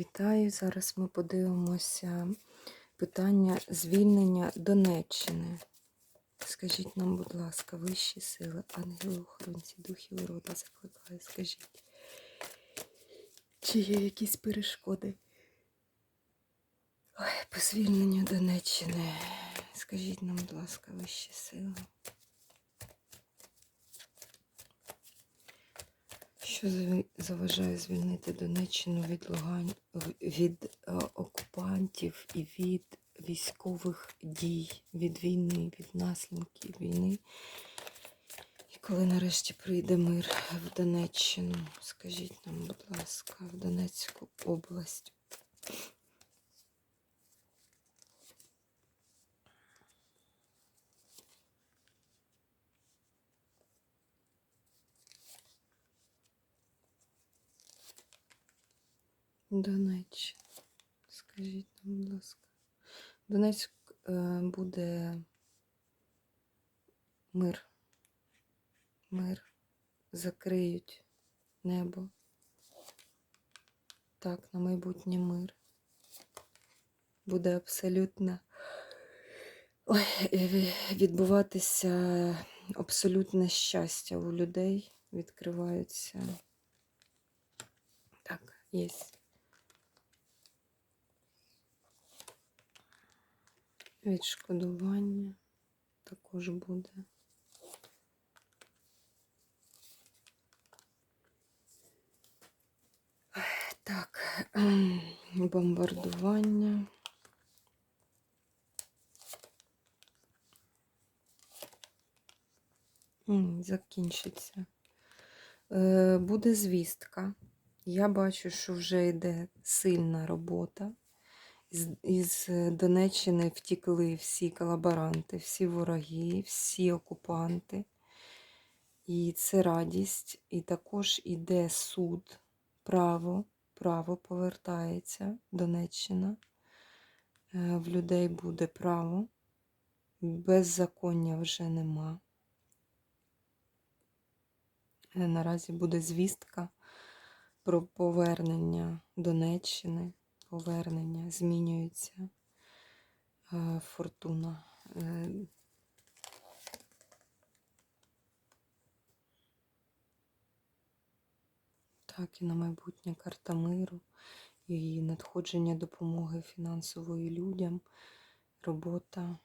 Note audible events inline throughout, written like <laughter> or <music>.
Вітаю! Зараз ми подивимося питання звільнення Донеччини. Скажіть нам, будь ласка, вищі сили, ангели, охоронці, духів і рода закликаю. Скажіть, чи є якісь перешкоди? Ой, по звільненню Донеччини. Скажіть нам, будь ласка, вищі сили. Що заважає звільнити Донеччину від Лугань від е, окупантів і від військових дій, від війни, від наслідків війни? І коли нарешті прийде мир в Донеччину, скажіть нам, будь ласка, в Донецьку область. Донеччина. Скажіть нам, будь ласка. Донецьк е, буде мир. Мир. Закриють небо. Так, на майбутнє мир. Буде абсолютно ой, е, відбуватися абсолютне щастя у людей. Відкриваються. Так, є. Відшкодування також буде. Так, <clears throat> бомбардування. Закінчиться. Е, Буде звістка. Я бачу, що вже йде сильна робота. Із, із Донеччини втікли всі колаборанти, всі вороги, всі окупанти. І це радість. І також іде суд, право, право повертається Донеччина. Е, В людей буде право. Беззаконня вже нема. Е, Наразі буде звістка про повернення Донеччини, повернення, змінюється е, фортуна. Е, Так, і на майбутнє карта миру, і надходження допомоги фінансової людям, робота.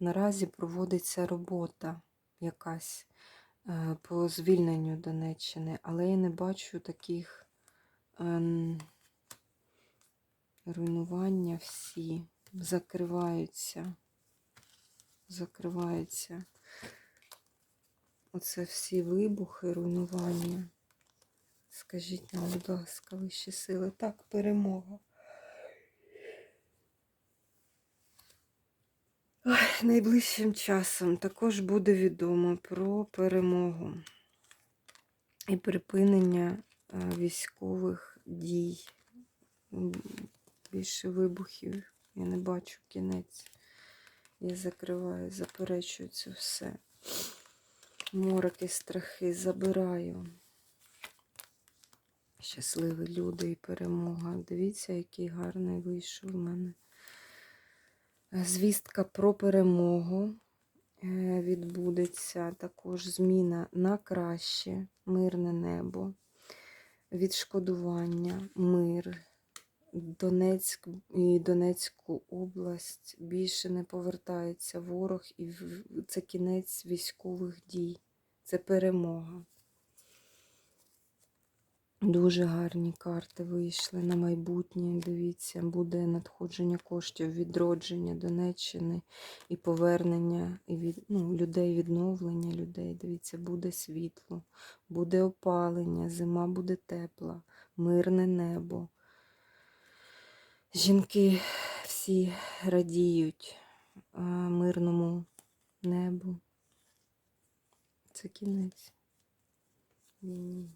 Наразі проводиться робота якась е, по звільненню Донеччини, але я не бачу таких ем, руйнування всі закриваються. Закриваються. Оце всі вибухи, руйнування. Скажіть нам, будь ласка, вищі сили. Так, перемога. Ой, найближчим часом також буде відомо про перемогу і припинення е, військових дій. Більше вибухів. Я не бачу кінець. Я закриваю, заперечую це все. Мороки, страхи забираю. Щасливі люди і перемога. Дивіться, який гарний вийшов у мене. Е, Звістка про перемогу е, відбудеться. Також зміна на краще, мирне небо, відшкодування, мир. Донецьк і Донецьку область більше не повертається ворог, і це кінець військових дій, це перемога. Дуже гарні карти вийшли на майбутнє. Дивіться, буде надходження коштів, відродження Донеччини і повернення і від, ну, людей, відновлення людей. Дивіться, буде світло, буде опалення, зима буде тепла, мирне небо. Жінки всі радіють мирному небу. Це кінець. Ні.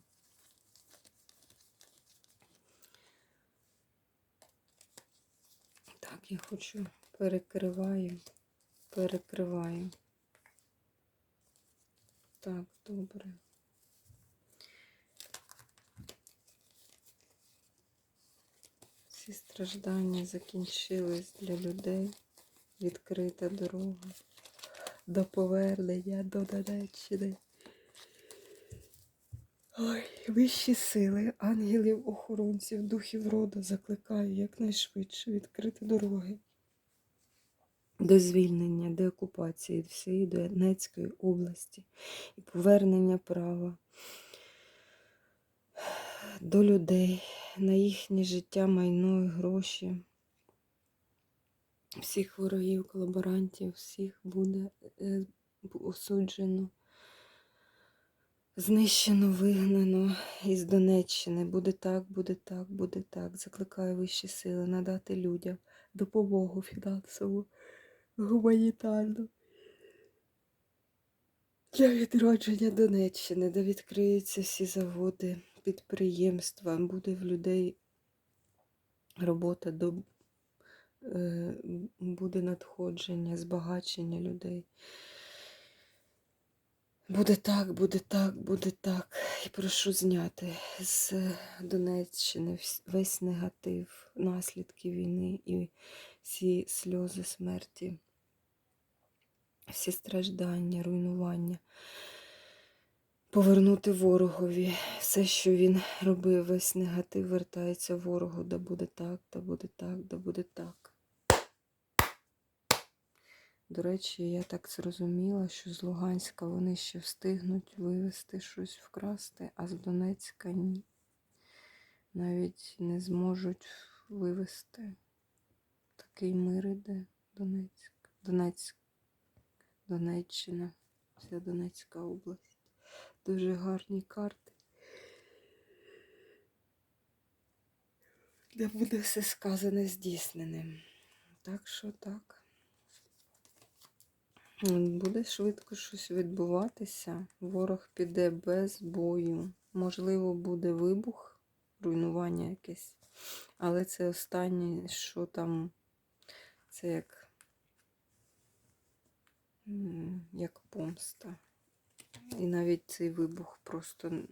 Так, я хочу перекриваю, перекриваю. Так, добре. Всі страждання закінчились для людей. Відкрита дорога до повернення до Донеччини. Ой, вищі сили, ангелів, охоронців, духів роду закликаю якнайшвидше відкрити дороги до звільнення, деокупації всієї Донецької області і повернення права до людей на їхнє життя, майно і гроші. Всіх ворогів, колаборантів, всіх буде е, осуджено, знищено, вигнано із Донеччини. Буде так, буде так, буде так. Закликаю вищі сили надати людям допомогу фінансову, гуманітарну. Для відродження Донеччини, де відкриються всі заводи, підприємства, буде в людей робота до е, буде надходження, збагачення людей. Буде так, буде так, буде так. І прошу зняти з Донеччини весь негатив, наслідки війни і всі сльози смерті, всі страждання, руйнування. Повернути ворогові все, що він робив, весь негатив вертається ворогу, да буде так, да буде так, да буде так. До речі, я так зрозуміла, що з Луганська вони ще встигнуть вивезти щось вкрасти, а з Донецька ні. Навіть не зможуть вивезти. Такий мир іде Донецьк. Донецьк. Донеччина. Вся Донецька область. Дуже гарні карти. Де буде все сказане здійсненим. Так що так. Буде швидко щось відбуватися. Ворог піде без бою. Можливо, буде вибух, руйнування якесь. Але це останнє, що там, це як, як помста. І навіть цей вибух просто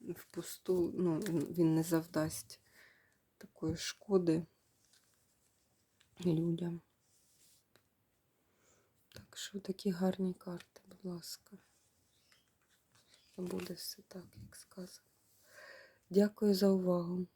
впусту, ну, він- не завдасть такої шкоди людям. Так що такі гарні карти, будь ласка. Буде все так, як сказано. Дякую за увагу.